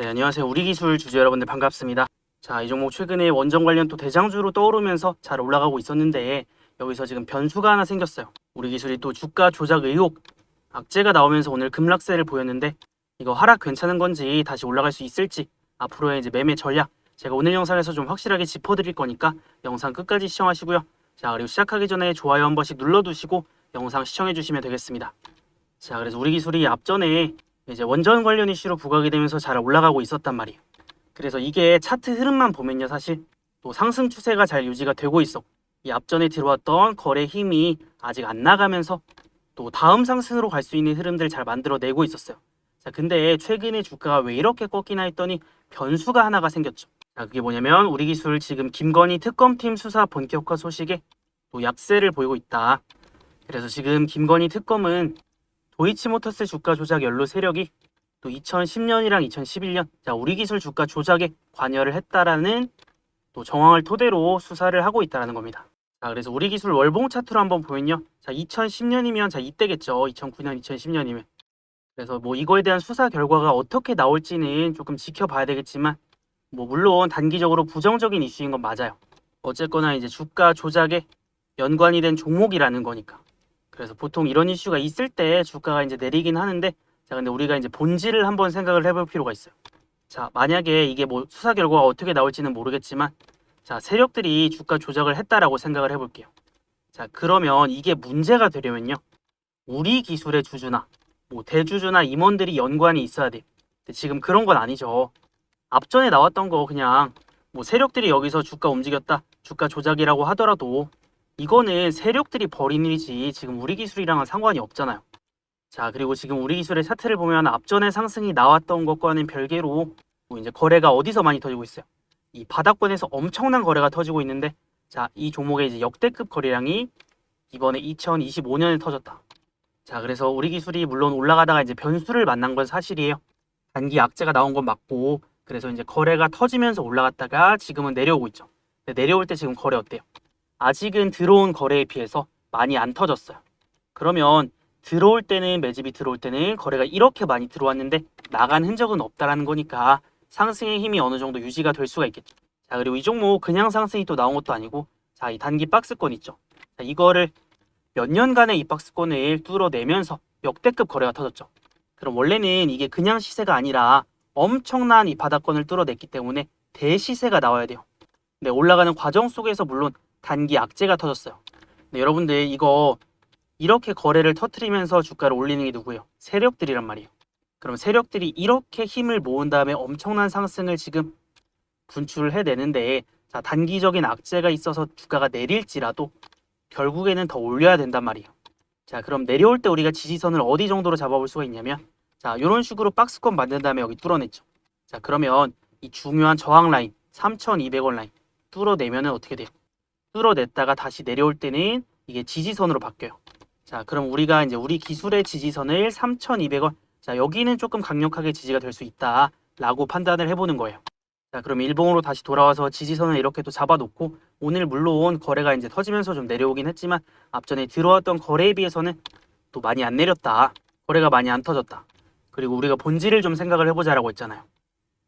네, 안녕하세요. 우리 기술 주주 여러분들 반갑습니다. 자, 이 종목 최근에 원전 관련 또 대장주로 떠오르면서 잘 올라가고 있었는데 여기서 지금 변수가 하나 생겼어요. 우리 기술이 또 주가 조작 의혹 악재가 나오면서 오늘 급락세를 보였는데 이거 하락 괜찮은 건지 다시 올라갈 수 있을지 앞으로의 이제 매매 전략 제가 오늘 영상에서 좀 확실하게 짚어드릴 거니까 영상 끝까지 시청하시고요. 자, 그리고 시작하기 전에 좋아요 한 번씩 눌러두시고 영상 시청해 주시면 되겠습니다. 자, 그래서 우리 기술이 앞전에 이제 원전 관련 이슈로 부각이 되면서 잘 올라가고 있었단 말이에요. 그래서 이게 차트 흐름만 보면요, 사실 또 상승 추세가 잘 유지가 되고 있어. 이 앞전에 들어왔던 거래 힘이 아직 안 나가면서 또 다음 상승으로 갈 수 있는 흐름들 잘 만들어내고 있었어요. 자, 근데 최근에 주가가 왜 이렇게 꺾이나 했더니 변수가 하나가 생겼죠. 자, 그게 뭐냐면 우리 기술 지금 김건희 특검팀 수사 본격화 소식에 또 약세를 보이고 있다. 그래서 지금 김건희 특검은 도이치모터스 주가 조작 연루 세력이 또 2010년이랑 2011년 자 우리 기술 주가 조작에 관여를 했다라는 또 정황을 토대로 수사를 하고 있다라는 겁니다. 자 그래서 우리 기술 월봉 차트로 한번 보면요. 자 2010년이면 자 이때겠죠. 2009년, 2010년이면 그래서 뭐 이거에 대한 수사 결과가 어떻게 나올지는 조금 지켜봐야 되겠지만 뭐 물론 단기적으로 부정적인 이슈인 건 맞아요. 어쨌거나 이제 주가 조작에 연관이 된 종목이라는 거니까. 그래서 보통 이런 이슈가 있을 때 주가가 이제 내리긴 하는데 자 근데 우리가 이제 본질을 한번 생각을 해볼 필요가 있어요. 자 만약에 이게 뭐 수사 결과가 어떻게 나올지는 모르겠지만 자 세력들이 주가 조작을 했다라고 생각을 해볼게요. 자 그러면 이게 문제가 되려면요 우리 기술의 주주나 뭐 대주주나 임원들이 연관이 있어야 돼요. 근데 지금 그런 건 아니죠. 앞전에 나왔던 거 그냥 뭐 세력들이 여기서 주가 움직였다 주가 조작이라고 하더라도 이거는 세력들이 벌인 일이지 지금 우리 기술이랑은 상관이 없잖아요. 자 그리고 지금 우리 기술의 차트를 보면 앞전에 상승이 나왔던 것과는 별개로 뭐 이제 거래가 어디서 많이 터지고 있어요. 이 바닥권에서 엄청난 거래가 터지고 있는데 자 이 종목의 이제 역대급 거래량이 이번에 2025년에 터졌다. 자 그래서 우리 기술이 물론 올라가다가 이제 변수를 만난 건 사실이에요. 단기 악재가 나온 건 맞고 그래서 이제 거래가 터지면서 올라갔다가 지금은 내려오고 있죠. 내려올 때 지금 거래 어때요? 아직은 들어온 거래에 비해서 많이 안 터졌어요. 그러면 들어올 때는 매집이 들어올 때는 거래가 이렇게 많이 들어왔는데 나간 흔적은 없다라는 거니까 상승의 힘이 어느 정도 유지가 될 수가 있겠죠. 자 그리고 이 종목 그냥 상승이 또 나온 것도 아니고 자 이 단기 박스권 있죠. 자 이거를 몇 년간의 이 박스권을 뚫어내면서 역대급 거래가 터졌죠. 그럼 원래는 이게 그냥 시세가 아니라 엄청난 이 바닥권을 뚫어냈기 때문에 대시세가 나와야 돼요. 근데 올라가는 과정 속에서 물론 단기 악재가 터졌어요. 근데 여러분들 이거 이렇게 거래를 터트리면서 주가를 올리는 게 누구예요? 세력들이란 말이에요. 그럼 세력들이 이렇게 힘을 모은 다음에 엄청난 상승을 지금 분출을 해내는데 자 단기적인 악재가 있어서 주가가 내릴지라도 결국에는 더 올려야 된단 말이에요. 자 그럼 내려올 때 우리가 지지선을 어디 정도로 잡아볼 수가 있냐면 자 이런 식으로 박스권 만든 다음에 여기 뚫어냈죠. 자 그러면 이 중요한 저항 라인 3,200원 라인 뚫어내면은 어떻게 돼요? 뚫어냈다가 다시 내려올 때는 이게 지지선으로 바뀌어요. 자, 그럼 우리가 이제 우리 기술의 지지선을 3,200원. 자, 여기는 조금 강력하게 지지가 될 수 있다라고 판단을 해보는 거예요. 자, 그럼 일봉으로 다시 돌아와서 지지선을 이렇게 또 잡아놓고 오늘 물론 거래가 이제 터지면서 좀 내려오긴 했지만 앞전에 들어왔던 거래에 비해서는 또 많이 안 내렸다. 거래가 많이 안 터졌다. 그리고 우리가 본질을 좀 생각을 해보자라고 했잖아요.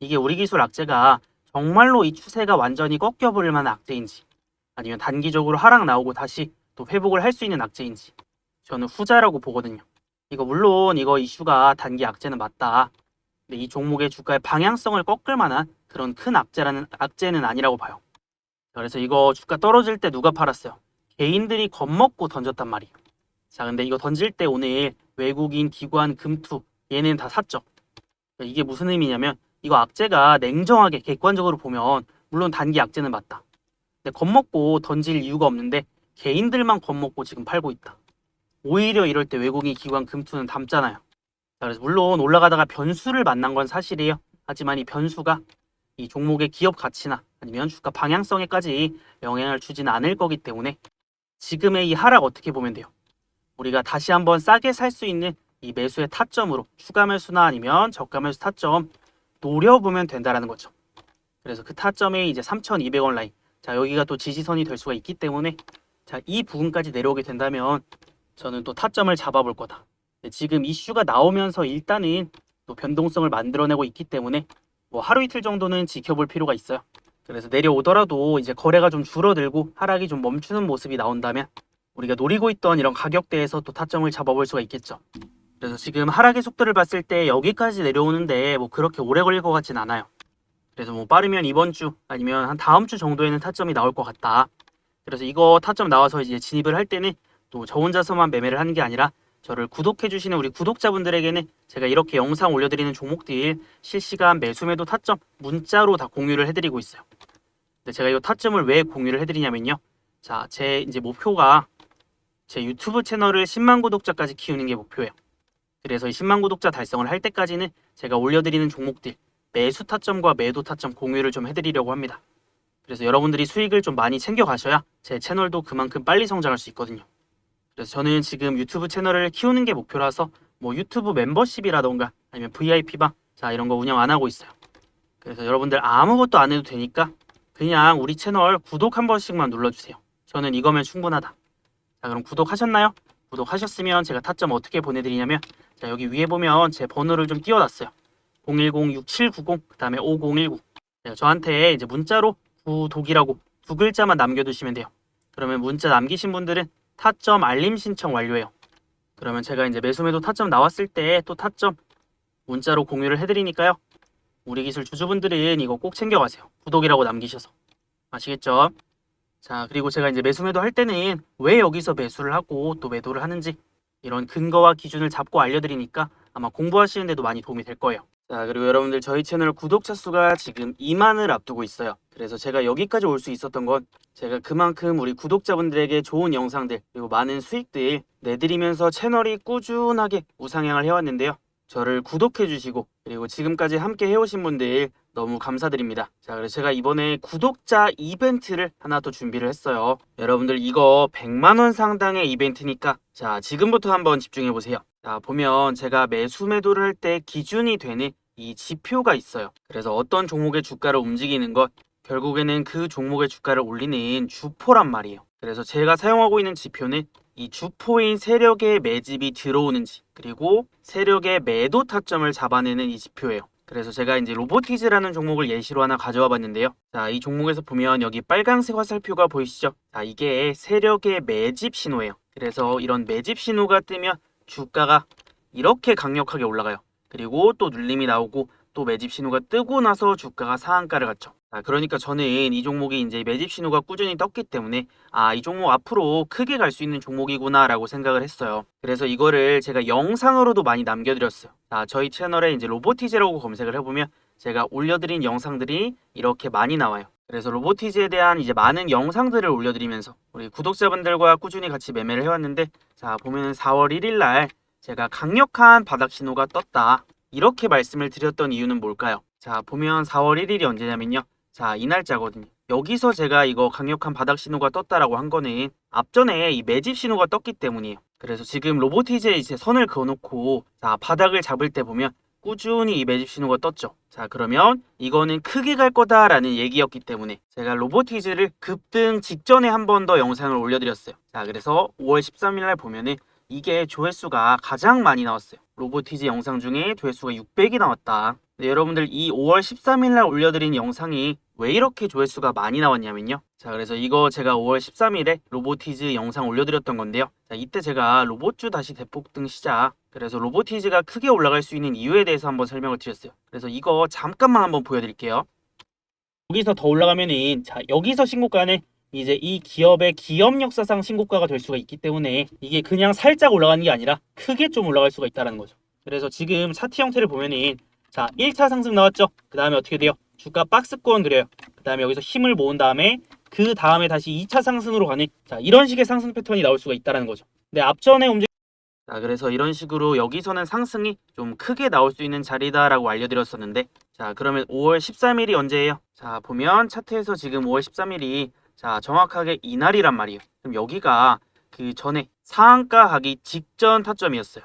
이게 우리 기술 악재가 정말로 이 추세가 완전히 꺾여버릴 만한 악재인지 아니면 단기적으로 하락 나오고 다시 또 회복을 할 수 있는 악재인지 저는 후자라고 보거든요. 이거 물론 이거 이슈가 단기 악재는 맞다. 근데 이 종목의 주가의 방향성을 꺾을 만한 그런 큰 악재라는 악재는 아니라고 봐요. 그래서 이거 주가 떨어질 때 누가 팔았어요? 개인들이 겁먹고 던졌단 말이에요. 자, 근데 이거 던질 때 오늘 외국인, 기관, 금투 얘는 다 샀죠. 이게 무슨 의미냐면 이거 악재가 냉정하게 객관적으로 보면 물론 단기 악재는 맞다. 근데 겁먹고 던질 이유가 없는데 개인들만 겁먹고 지금 팔고 있다. 오히려 이럴 때 외국인 기관 금투는 담잖아요. 자, 그래서 물론 올라가다가 변수를 만난 건 사실이에요. 하지만 이 변수가 이 종목의 기업 가치나 아니면 주가 방향성에까지 영향을 주지는 않을 거기 때문에 지금의 이 하락 어떻게 보면 돼요? 우리가 다시 한번 싸게 살 수 있는 이 매수의 타점으로 추가 매수나 아니면 저가 매수 타점 노려보면 된다라는 거죠. 그래서 그 타점이 이제 3,200원 라인. 자, 여기가 또 지지선이 될 수가 있기 때문에 자, 이 부분까지 내려오게 된다면 저는 또 타점을 잡아볼 거다. 지금 이슈가 나오면서 일단은 또 변동성을 만들어내고 있기 때문에 뭐 하루 이틀 정도는 지켜볼 필요가 있어요. 그래서 내려오더라도 이제 거래가 좀 줄어들고 하락이 좀 멈추는 모습이 나온다면 우리가 노리고 있던 이런 가격대에서 또 타점을 잡아볼 수가 있겠죠. 그래서 지금 하락의 속도를 봤을 때 여기까지 내려오는데 뭐 그렇게 오래 걸릴 것 같진 않아요. 그래서 뭐 빠르면 이번 주 아니면 한 다음 주 정도에는 타점이 나올 것 같다. 그래서 이거 타점 나와서 이제 진입을 할 때는 또 저 혼자서만 매매를 하는 게 아니라 저를 구독해 주시는 우리 구독자분들에게는 제가 이렇게 영상 올려드리는 종목들 실시간 매수 매도 타점 문자로 다 공유를 해드리고 있어요. 근데 제가 이 타점을 왜 공유를 해드리냐면요. 자, 제 이제 목표가 제 유튜브 채널을 10만 구독자까지 키우는 게 목표예요. 그래서 이 10만 구독자 달성을 할 때까지는 제가 올려드리는 종목들 매수 타점과 매도 타점 공유를 좀 해드리려고 합니다. 그래서 여러분들이 수익을 좀 많이 챙겨 가셔야 제 채널도 그만큼 빨리 성장할 수 있거든요. 그래서 저는 지금 유튜브 채널을 키우는 게 목표라서 뭐 유튜브 멤버십이라던가 아니면 VIP방 자 이런 거 운영 안 하고 있어요. 그래서 여러분들 아무것도 안 해도 되니까 그냥 우리 채널 구독 한 번씩만 눌러주세요. 저는 이거면 충분하다. 자 그럼 구독하셨나요? 구독하셨으면 제가 타점 어떻게 보내드리냐면 자 여기 위에 보면 제 번호를 좀 띄워놨어요. 010-6790 그다음에 5019 자, 저한테 이제 문자로 구독이라고 두 글자만 남겨두시면 돼요. 그러면 문자 남기신 분들은 타점 알림 신청 완료해요. 그러면 제가 이제 매수매도 타점 나왔을 때 또 타점 문자로 공유를 해드리니까요. 우리 기술 주주분들은 이거 꼭 챙겨가세요. 구독이라고 남기셔서 아시겠죠? 자 그리고 제가 이제 매수매도 할 때는 왜 여기서 매수를 하고 또 매도를 하는지 이런 근거와 기준을 잡고 알려드리니까 아마 공부하시는데도 많이 도움이 될 거예요. 자 그리고 여러분들 저희 채널 구독자 수가 지금 2만을 앞두고 있어요. 그래서 제가 여기까지 올 수 있었던 건 제가 그만큼 우리 구독자분들에게 좋은 영상들 그리고 많은 수익들 내드리면서 채널이 꾸준하게 우상향을 해왔는데요. 저를 구독해 주시고 그리고 지금까지 함께 해오신 분들 너무 감사드립니다. 자, 그래서 제가 이번에 구독자 이벤트를 하나 더 준비를 했어요. 여러분들 이거 100만 원 상당의 이벤트니까 자, 지금부터 한번 집중해 보세요. 자, 보면 제가 매수 매도를 할 때 기준이 되는 이 지표가 있어요. 그래서 어떤 종목의 주가를 움직이는 것 결국에는 그 종목의 주가를 올리는 주포란 말이에요. 그래서 제가 사용하고 있는 지표는 이 주포인 세력의 매집이 들어오는지 그리고 세력의 매도 타점을 잡아내는 이 지표예요. 그래서 제가 이제 로보티즈라는 종목을 예시로 하나 가져와 봤는데요. 자, 이 종목에서 보면 여기 빨강색 화살표가 보이시죠? 자, 이게 세력의 매집 신호예요. 그래서 이런 매집 신호가 뜨면 주가가 이렇게 강력하게 올라가요. 그리고 또 눌림이 나오고 또 매집 신호가 뜨고 나서 주가가 상한가를 갖죠. 자, 그러니까 저는 이 종목이 이제 매집 신호가 꾸준히 떴기 때문에 아, 이 종목 앞으로 크게 갈 수 있는 종목이구나라고 생각을 했어요. 그래서 이거를 제가 영상으로도 많이 남겨드렸어요. 자, 저희 채널에 이제 로보티즈라고 검색을 해보면 제가 올려드린 영상들이 이렇게 많이 나와요. 그래서 로보티즈에 대한 이제 많은 영상들을 올려드리면서 우리 구독자분들과 꾸준히 같이 매매를 해왔는데 자, 보면은 4월 1일 날 제가 강력한 바닥 신호가 떴다. 이렇게 말씀을 드렸던 이유는 뭘까요? 자, 보면 4월 1일이 언제냐면요. 자, 이 날짜거든요. 여기서 제가 이거 강력한 바닥 신호가 떴다라고 한 거는 앞전에 이 매집 신호가 떴기 때문이에요. 그래서 지금 로보티즈에 이제 선을 그어놓고 자, 바닥을 잡을 때 보면 꾸준히 이 매집 신호가 떴죠. 자, 그러면 이거는 크게 갈 거다라는 얘기였기 때문에 제가 로보티즈를 급등 직전에 한 번 더 영상을 올려드렸어요. 자, 그래서 5월 13일 날 보면은 이게 조회수가 가장 많이 나왔어요. 로보티즈 영상 중에 조회수가 600이 나왔다. 네, 여러분들 이 5월 13일 날 올려드린 영상이 왜 이렇게 조회수가 많이 나왔냐면요. 자, 그래서 이거 제가 5월 13일에 로보티즈 영상 올려드렸던 건데요. 자, 이때 제가 로봇주 다시 대폭등 시작. 그래서 로보티즈가 크게 올라갈 수 있는 이유에 대해서 한번 설명을 드렸어요. 그래서 이거 잠깐만 한번 보여드릴게요. 여기서 더 올라가면은 자, 여기서 신고가는 이제 이 기업의 기업 역사상 신고가가 될 수가 있기 때문에 이게 그냥 살짝 올라가는 게 아니라 크게 좀 올라갈 수가 있다는 거죠. 그래서 지금 차트 형태를 보면은 자, 1차 상승 나왔죠? 그 다음에 어떻게 돼요? 주가 박스권 그려요. 그 다음에 여기서 힘을 모은 다음에 그 다음에 다시 2차 상승으로 가는 자, 이런 식의 상승 패턴이 나올 수가 있다는 거죠. 근데 앞전에 움직 자, 그래서 이런 식으로 여기서는 상승이 좀 크게 나올 수 있는 자리다라고 알려드렸었는데 자, 그러면 5월 13일이 언제예요? 자, 보면 차트에서 지금 5월 13일이 자, 정확하게 이날이란 말이에요. 그럼 여기가 그 전에 상한가 가기 직전 타점이었어요.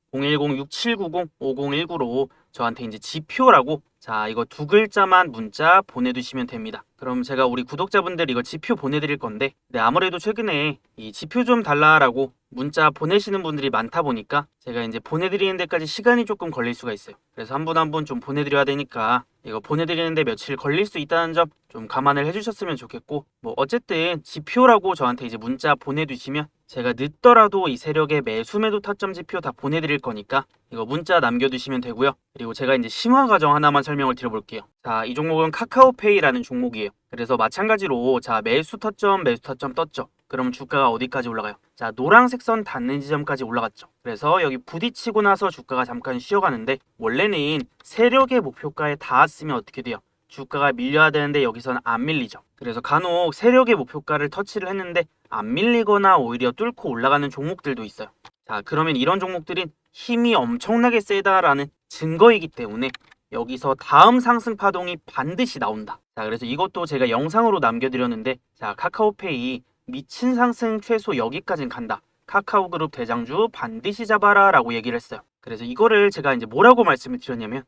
010-6790-5019로 저한테 이제 지표라고 자 이거 두 글자만 문자 보내주시면 됩니다. 그럼 제가 우리 구독자분들 이거 지표 보내드릴 건데 네, 아무래도 최근에 이 지표 좀 달라라고 문자 보내시는 분들이 많다 보니까 제가 이제 보내드리는 데까지 시간이 조금 걸릴 수가 있어요. 그래서 한 분 한 분 좀 보내드려야 되니까 이거 보내드리는데 며칠 걸릴 수 있다는 점 좀 감안을 해주셨으면 좋겠고 뭐 어쨌든 지표라고 저한테 이제 문자 보내주시면 제가 늦더라도 이 세력의 매수 매도 타점 지표 다 보내드릴 거니까 이거 문자 남겨두시면 되고요. 그리고 제가 이제 심화 과정 하나만 설명을 드려볼게요. 자, 이 종목은 카카오페이라는 종목이에요. 그래서 마찬가지로 자 매수 타점 매수 타점 떴죠. 그럼 주가가 어디까지 올라가요? 자, 노란색 선 닿는 지점까지 올라갔죠. 그래서 여기 부딪히고 나서 주가가 잠깐 쉬어가는데 원래는 세력의 목표가에 닿았으면 어떻게 돼요? 주가가 밀려야 되는데 여기서는 안 밀리죠. 그래서 간혹 세력의 목표가를 터치를 했는데 안 밀리거나 오히려 뚫고 올라가는 종목들도 있어요. 자, 그러면 이런 종목들은 힘이 엄청나게 세다라는 증거이기 때문에 여기서 다음 상승 파동이 반드시 나온다. 자, 그래서 이것도 제가 영상으로 남겨드렸는데, 자, 카카오페이 미친 상승 최소 여기까지는 간다. 카카오 그룹 대장주 반드시 잡아라 라고 얘기를 했어요. 그래서 이거를 제가 이제 뭐라고 말씀을 드렸냐면,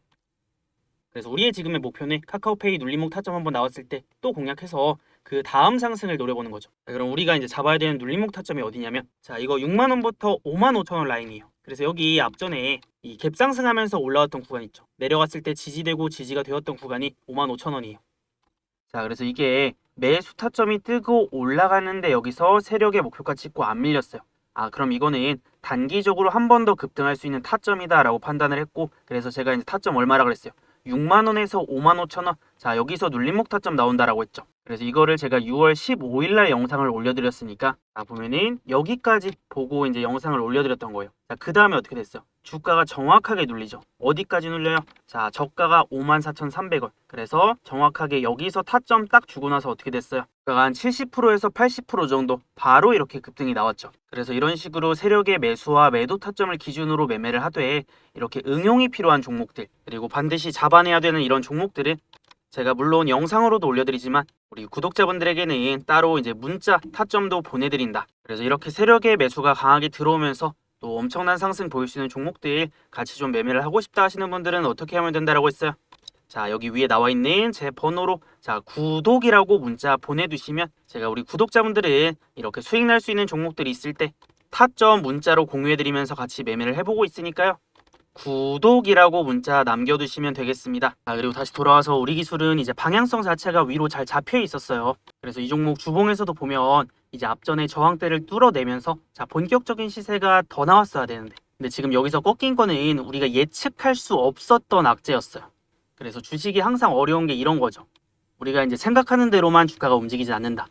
그래서 우리의 지금의 목표는 카카오페이 눌림목 타점 한번 나왔을 때 또 공략해서 그 다음 상승을 노려보는 거죠. 자, 그럼 우리가 이제 잡아야 되는 눌림목 타점이 어디냐면 자 이거 6만 원부터 5만 5천 원 라인이에요. 그래서 여기 앞전에 이 갭 상승하면서 올라왔던 구간 있죠. 내려갔을 때 지지되고 지지가 되었던 구간이 5만 5천 원이에요. 자 그래서 이게 매수 타점이 뜨고 올라가는데 여기서 세력의 목표가 찍고 안 밀렸어요. 아 그럼 이거는 단기적으로 한 번 더 급등할 수 있는 타점이다라고 판단을 했고 그래서 제가 이제 타점 얼마라 그랬어요. 6만 원에서 5만 5천 원. 자, 여기서 눌림목 타점 나온다라고 했죠. 그래서 이거를 제가 6월 15일 날 영상을 올려드렸으니까 자, 보면은 여기까지 보고 이제 영상을 올려드렸던 거예요. 자, 그 다음에 어떻게 됐어요? 주가가 정확하게 눌리죠. 어디까지 눌려요? 자, 저가가 54,300원. 그래서 정확하게 여기서 타점 딱 주고 나서 어떻게 됐어요? 주가가 한 70%에서 80% 정도 바로 이렇게 급등이 나왔죠. 그래서 이런 식으로 세력의 매수와 매도 타점을 기준으로 매매를 하되 이렇게 응용이 필요한 종목들 그리고 반드시 잡아내야 되는 이런 종목들은 제가 물론 영상으로도 올려드리지만 우리 구독자분들에게는 따로 이제 문자 타점도 보내드린다. 그래서 이렇게 세력의 매수가 강하게 들어오면서 또 엄청난 상승 보일 수 있는 종목들 같이 좀 매매를 하고 싶다 하시는 분들은 어떻게 하면 된다라고 했어요? 자 여기 위에 나와 있는 제 번호로 자 구독이라고 문자 보내두시면 제가 우리 구독자분들은 이렇게 수익 날 수 있는 종목들이 있을 때 타점 문자로 공유해드리면서 같이 매매를 해보고 있으니까요. 구독이라고 문자 남겨두시면 되겠습니다. 아, 그리고 다시 돌아와서 우리 기술은 이제 방향성 자체가 위로 잘 잡혀 있었어요. 그래서 이 종목 주봉에서도 보면 이제 앞전에 저항대를 뚫어내면서 자 본격적인 시세가 더 나왔어야 되는데 근데 지금 여기서 꺾인 거는 우리가 예측할 수 없었던 악재였어요. 그래서 주식이 항상 어려운 게 이런 거죠. 우리가 이제 생각하는 대로만 주가가 움직이지 않는다.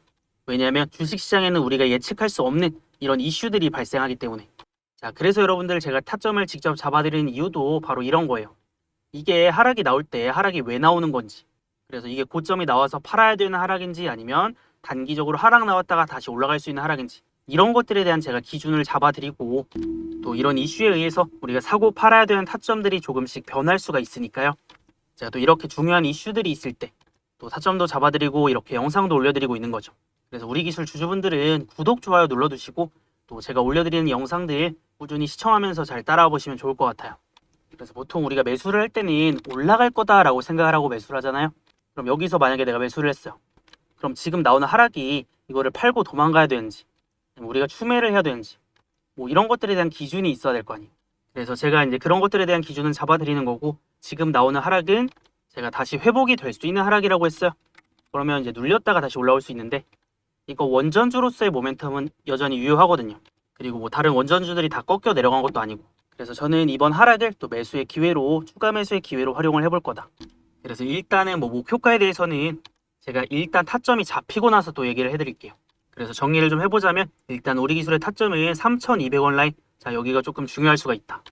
왜냐하면 주식 시장에는 우리가 예측할 수 없는 이런 이슈들이 발생하기 때문에. 자, 그래서 여러분들 제가 타점을 직접 잡아드리는 이유도 바로 이런 거예요. 이게 하락이 나올 때 하락이 왜 나오는 건지. 그래서 이게 고점이 나와서 팔아야 되는 하락인지 아니면 단기적으로 하락 나왔다가 다시 올라갈 수 있는 하락인지. 이런 것들에 대한 제가 기준을 잡아드리고 또 이런 이슈에 의해서 우리가 사고 팔아야 되는 타점들이 조금씩 변할 수가 있으니까요. 제가 또 이렇게 중요한 이슈들이 있을 때 또 타점도 잡아드리고 이렇게 영상도 올려드리고 있는 거죠. 그래서 우리 기술 주주분들은 구독, 좋아요 눌러두시고 또 제가 올려드리는 영상들 꾸준히 시청하면서 잘 따라와 보시면 좋을 것 같아요. 그래서 보통 우리가 매수를 할 때는 올라갈 거다라고 생각을 하고 매수를 하잖아요. 그럼 여기서 만약에 내가 매수를 했어요. 그럼 지금 나오는 하락이 이거를 팔고 도망가야 되는지 우리가 추매를 해야 되는지 뭐 이런 것들에 대한 기준이 있어야 될 거 아니에요. 그래서 제가 이제 그런 것들에 대한 기준은 잡아드리는 거고 지금 나오는 하락은 제가 다시 회복이 될 수 있는 하락이라고 했어요. 그러면 이제 눌렸다가 다시 올라올 수 있는데 이거 원전주로서의 모멘텀은 여전히 유효하거든요. 그리고 뭐 다른 원전주들이 다 꺾여 내려간 것도 아니고 그래서 저는 이번 하락을 또 매수의 기회로 추가 매수의 기회로 활용을 해볼 거다. 그래서 일단은 뭐 목표가에 대해서는 제가 일단 타점이 잡히고 나서 또 얘기를 해드릴게요. 그래서 정리를 좀 해보자면 일단 우리 기술의 타점은 3,200원 라인 자 여기가 조금 중요할 수가 있다.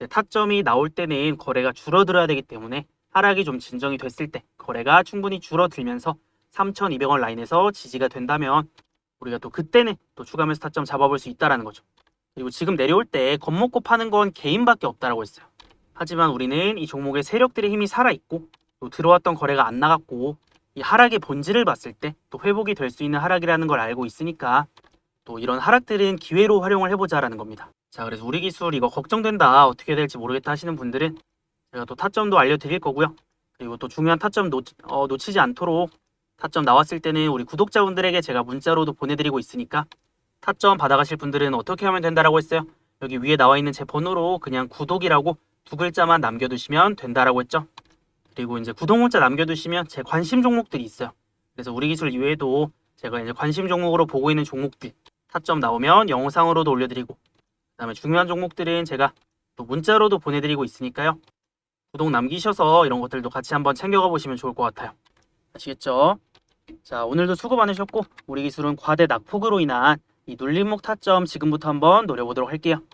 네, 타점이 나올 때는 거래가 줄어들어야 되기 때문에 하락이 좀 진정이 됐을 때 거래가 충분히 줄어들면서 3,200원 라인에서 지지가 된다면 우리가 또 그때는 또 추가 매수 타점 잡아볼 수 있다라는 거죠. 그리고 지금 내려올 때 겁먹고 파는 건 개인밖에 없다라고 했어요. 하지만 우리는 이 종목의 세력들의 힘이 살아있고 또 들어왔던 거래가 안 나갔고 이 하락의 본질을 봤을 때 또 회복이 될 수 있는 하락이라는 걸 알고 있으니까 또 이런 하락들은 기회로 활용을 해보자라는 겁니다. 자, 그래서 우리 기술 이거 걱정된다 어떻게 될지 모르겠다 하시는 분들은 제가 또 타점도 알려드릴 거고요. 그리고 또 중요한 타점 놓, 어, 놓치지 않도록 타점 나왔을 때는 우리 구독자분들에게 제가 문자로도 보내드리고 있으니까 타점 받아가실 분들은 어떻게 하면 된다라고 했어요? 여기 위에 나와 있는 제 번호로 그냥 구독이라고 두 글자만 남겨두시면 된다라고 했죠. 그리고 이제 구독 문자 남겨두시면 제 관심 종목들이 있어요. 그래서 우리 기술 이외에도 제가 이제 관심 종목으로 보고 있는 종목들 타점 나오면 영상으로도 올려드리고 그다음에 중요한 종목들은 제가 또 문자로도 보내드리고 있으니까요. 구독 남기셔서 이런 것들도 같이 한번 챙겨가 보시면 좋을 것 같아요. 아시겠죠? 자 오늘도 수고 많으셨고 우리 기술은 과대 낙폭으로 인한 이 눌림목 타점 지금부터 한번 노려보도록 할게요.